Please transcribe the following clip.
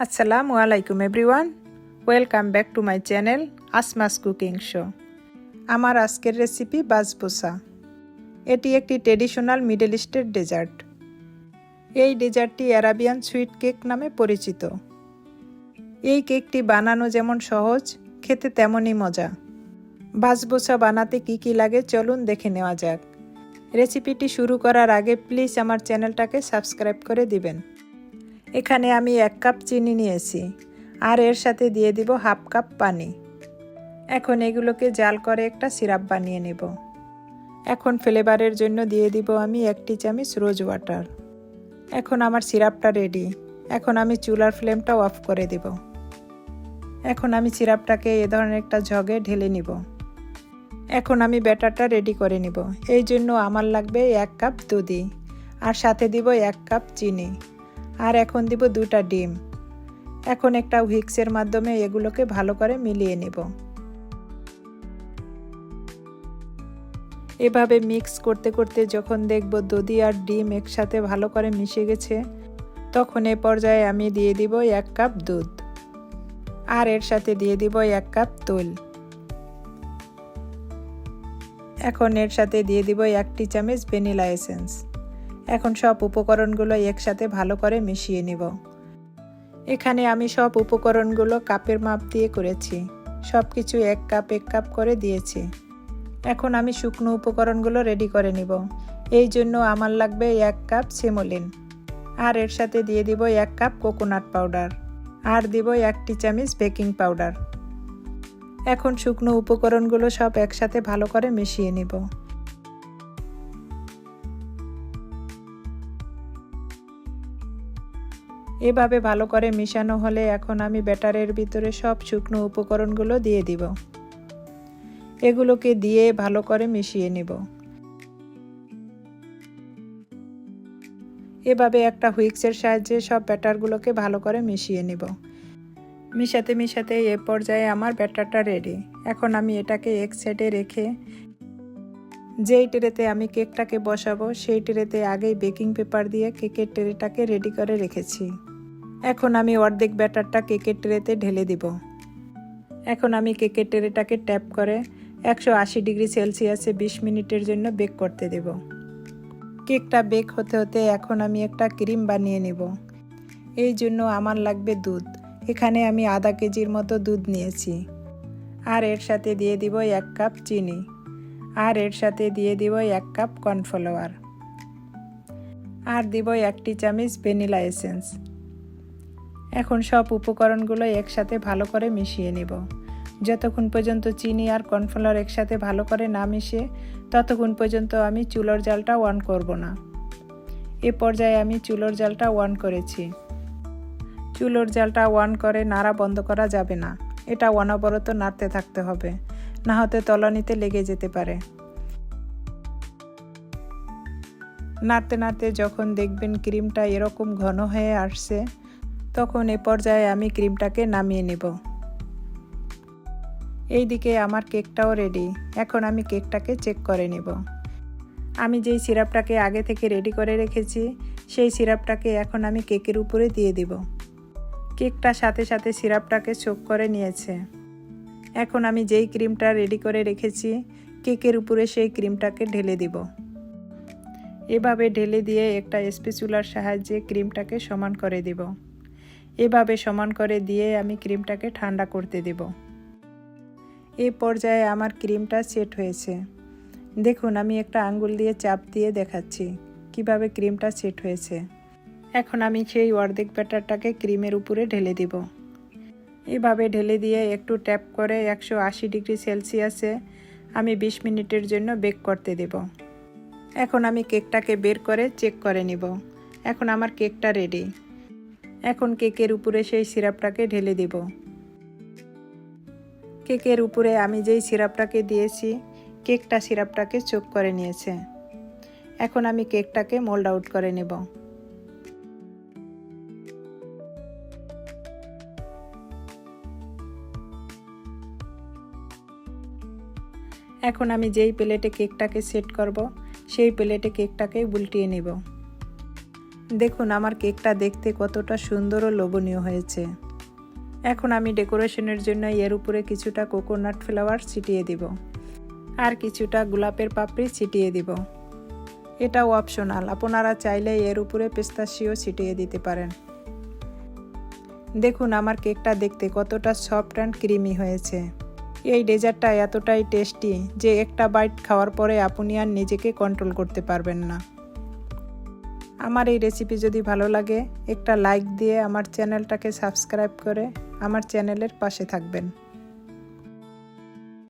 আসসালামু আলাইকুম everyone welcome back to my channel আসমাস cooking show আমার আজকের রেসিপি বাজবোসা এটি একটি ট্রেডিশনাল মিডল ইস্টের ডেজার্ট এই ডেজার্টটি অ্যারাবিয়ান সুইট কেক নামে পরিচিত। এই কেকটি বানানো যেমন সহজ, খেতে তেমনই মজা। বাজবোসা বানাতে কি কি লাগে চলুন দেখে নেওয়া যাক। রেসিপিটি শুরু করার আগে প্লিজ আমার চ্যানেলটাকে সাবস্ক্রাইব করে দিবেন। এখানে আমি এক কাপ চিনি নিয়েছি, আর এর সাথে দিয়ে দিব হাফ কাপ পানি। এখন এগুলোকে জাল করে একটা সিরাপ বানিয়ে নেব। এখন ফ্লেভারের জন্য দিয়ে দিব আমি একটি চামচ রোজ ওয়াটার। এখন আমার সিরাপটা রেডি। এখন আমি চুলার ফ্লেমটা অফ করে দিব। এখন আমি সিরাপটাকে এ ধরনের একটা জগে ঢেলে নিব। এখন আমি ব্যাটারটা রেডি করে নিব। এই জন্য আমার লাগবে এক কাপ দুধি আর সাথে দিব এক কাপ চিনি। আর এখন দিব দুটা ডিম। এখন একটা হুইক্সের মাধ্যমে এগুলোকে ভালো করে মিলিয়ে নিব। এভাবে মিক্স করতে করতে যখন দেখব দধি আর ডিম একসাথে ভালো করে মিশে গেছে, তখন এ পর্যায়ে আমি দিয়ে দিব এক কাপ দুধ। আর এর সাথে দিয়ে দিব এক কাপ তৈল এখন এর সাথে দিয়ে দিব একটি চামচ ভ্যানিলা এসেন্স। এখন সব উপকরণগুলো একসাথে ভালো করে মিশিয়ে নিব। এখানে আমি সব উপকরণগুলো কাপের মাপ দিয়ে করেছি। সব কিছু এক কাপ এক কাপ করে দিয়েছি। এখন আমি শুকনো উপকরণগুলো রেডি করে নিব। এই জন্য আমার লাগবে এক কাপ সেমোলিন আর এর সাথে দিয়ে দিব এক কাপ কোকোনাট পাউডার আর দিব একটি চামচ বেকিং পাউডার এখন শুকনো উপকরণগুলো সব একসাথে ভালো করে মিশিয়ে নিব। এভাবে ভালো করে মিশানো হলে এখন আমি ব্যাটারের ভিতরে সব শুকনো উপকরণগুলো দিয়ে দিব। এগুলোকে দিয়ে ভালো করে মিশিয়ে নিব। এভাবে একটা হুইক্সের সাহায্যে সব ব্যাটারগুলোকে ভালো করে মিশিয়ে নিব। মিশাতে মিশাতে এ পর্যায়ে আমার ব্যাটারটা রেডি এখন আমি এটাকে এক সাইডে রেখে যেই ট্রেতে আমি কেকটাকে বসাবো, সেই ট্রেতে আগেই বেকিং পেপার দিয়ে কেকের ট্রেটাকে রেডি করে রেখেছি। এখন আমি অর্ধেক ব্যাটারটা কেকের ট্রেতে ঢেলে দিব। এখন আমি কেকের ট্রেটাকে ট্যাপ করে একশো আশি ডিগ্রি সেলসিয়াসে বিশ মিনিটের জন্য বেক করতে দেব। কেকটা বেক হতে হতে এখন আমি একটা ক্রিম বানিয়ে নেব। এই জন্য আমার লাগবে দুধ। এখানে আমি আধা কেজির মতো দুধ নিয়েছি। আর এর সাথে দিয়ে দিব এক কাপ চিনি। আর এর সাথে দিয়ে দিব এক কাপ কর্নফ্লাওয়ার। আর দিব একটি চামচ ভ্যানিলা এসেন্স। এখন সব উপকরণগুলো একসাথে ভালো করে মিশিয়ে নিব। যতক্ষণ পর্যন্ত চিনি আর কর্নফ্লাওয়ার একসাথে ভালো করে না মিশে, ততক্ষণ পর্যন্ত আমি চুলোর জালটা অন করব না। এ পর্যায়ে আমি চুলোর জালটা অন করেছি। চুলোর জালটা অন করে নাড়া বন্ধ করা যাবে না। এটা অনবরত নাড়তে থাকতে হবে। না হতে তলানিতে লেগে যেতে পারে। নাড়তে নাড়তে যখন দেখবেন ক্রিমটা এরকম ঘন হয়ে আসছে, তখন এ পর্যায়ে আমি ক্রিমটাকে নামিয়ে নেব। এইদিকে আমার কেকটাও রেডি, এখন আমি কেকটাকে চেক করে নেব। আমি যেই সিরাপটাকে আগে থেকে রেডি করে রেখেছি, সেই সিরাপটাকে এখন আমি কেকের উপরে দিয়ে দিব। কেকটা সাথে সাথে সিরাপটাকে চোখ করে নিয়েছে। এখন আমি যেই ক্রিমটা রেডি করে রেখেছি, কেকের উপরে সেই ক্রিমটাকে ঢেলে দিব। এভাবে ঢেলে দিয়ে একটা স্পেচুলার সাহায্যে ক্রিমটাকে সমান করে দিব। এভাবে সমান করে দিয়ে আমি ক্রিমটাকে ঠান্ডা করতে দেব। এই পর্যায়ে আমার ক্রিমটা সেট হয়েছে। দেখুন, আমি একটা আঙ্গুল দিয়ে চাপ দিয়ে দেখাচ্ছি কীভাবে ক্রিমটা সেট হয়েছে। এখন আমি সেই অর্ধেক ব্যাটারটাকে ক্রিমের উপরে ঢেলে দিব। এভাবে ঢেলে দিয়ে একটু ট্যাপ করে একশো আশি ডিগ্রি সেলসিয়াসে আমি বিশ মিনিটের জন্য বেক করতে দেব। এখন আমি কেকটাকে বের করে চেক করে নিব। এখন আমার কেকটা রেডি। এখন কেকের উপরে সেই সিরাপটাকে ঢেলে দেব। কেকের উপরে আমি যেই সিরাপটাকে দিয়েছি, কেকটা সিরাপটাকে চোখ করে নিয়েছে। এখন আমি কেকটাকে মোল্ড আউট করে নেব। এখন আমি যেই প্লেটে কেকটাকে সেট করব, সেই প্লেটে কেকটাকে উল্টিয়ে নেব। দেখুন, আমার কেকটা দেখতে কতটা সুন্দর ও লোভনীয় হয়েছে। এখন আমি ডেকোরেশনের জন্য এর উপরে কিছুটা কোকোনাট ফ্লাওয়ার ছিটিয়ে দিব। আর কিছুটা গোলাপের পাপড়ি ছিটিয়ে দিব। এটাও অপশনাল, আপনারা চাইলে এর উপরে পেস্তাশিও ছিটিয়ে দিতে পারেন। দেখুন, আমার কেকটা দেখতে কতটা সফট অ্যান্ড ক্রিমি হয়েছে। এই ডেজার্টটা এতটাই টেস্টি যে একটা বাইট খাওয়ার পরে আপনি আর নিজেকে কন্ট্রোল করতে পারবেন না। আমার এই রেসিপি যদি ভালো লাগে, একটা লাইক দিয়ে আমার চ্যানেলটাকে সাবস্ক্রাইব করে আমার চ্যানেলের পাশে থাকবেন।